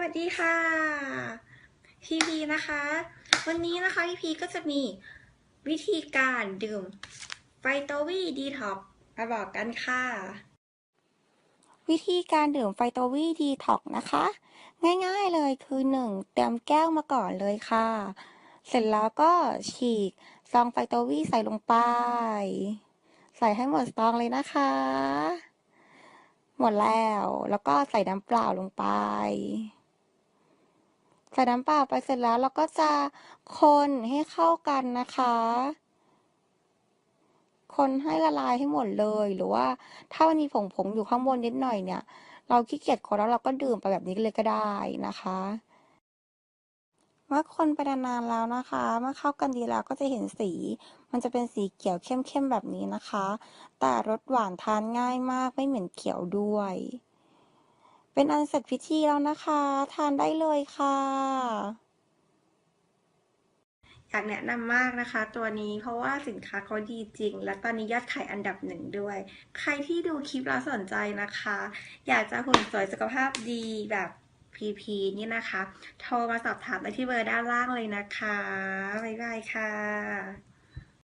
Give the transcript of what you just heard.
วัสดีค่ะพีพีนะคะ วันนี้นะคะพีพีก็จะมีวิธีการดื่มไฟโตวีดีท็อกมาบอกกันค่ะ วิธีการดื่มไฟโตวีดีท็อกนะคะ ง่ายๆเลยคือ 1. เตรียมแก้วมาก่อนเลยค่ะ เสร็จแล้วก็ฉีกซองไฟโตวีใส่ลงไป ใส่ให้หมดซองเลยนะคะหมดแล้ว แล้วก็ใส่น้ำเปล่าลงไป ใส่น้ำเปล่าไปเสร็จแล้วเราก็จะคนให้เข้ากันนะคะ คนให้ละลายให้หมดเลย หรือว่าถ้ามันมีผงผงอยู่ข้างบนนิดหน่อยเนี่ย เราขี้เกียจคนแล้วเราก็ดื่มไปแบบนี้เลยก็ได้นะคะเมื่อคนไปนานๆแล้วนะคะ เมื่อเข้ากันดีแล้วก็จะเห็นสี มันจะเป็นสีเขียวเข้มๆแบบนี้นะคะ แต่รสหวานทานง่ายมากไม่เหม็นเขียวด้วย เป็นอันเสร็จพิธีแล้วนะคะ ทานได้เลยค่ะ อยากแนะนำมากนะคะ ตัวนี้เพราะว่าสินค้าเขาดีจริง และตอนนี้ยอดขายอันดับหนึ่งด้วย ใครที่ดูคลิปแล้วสนใจนะคะ อยากจะหุ่นสวยสุขภาพดีแบบพีพีนี่นะคะ โทรมาสอบถามได้ที่เบอร์ด้านล่างเลยนะคะ บ๊ายบายค่ะ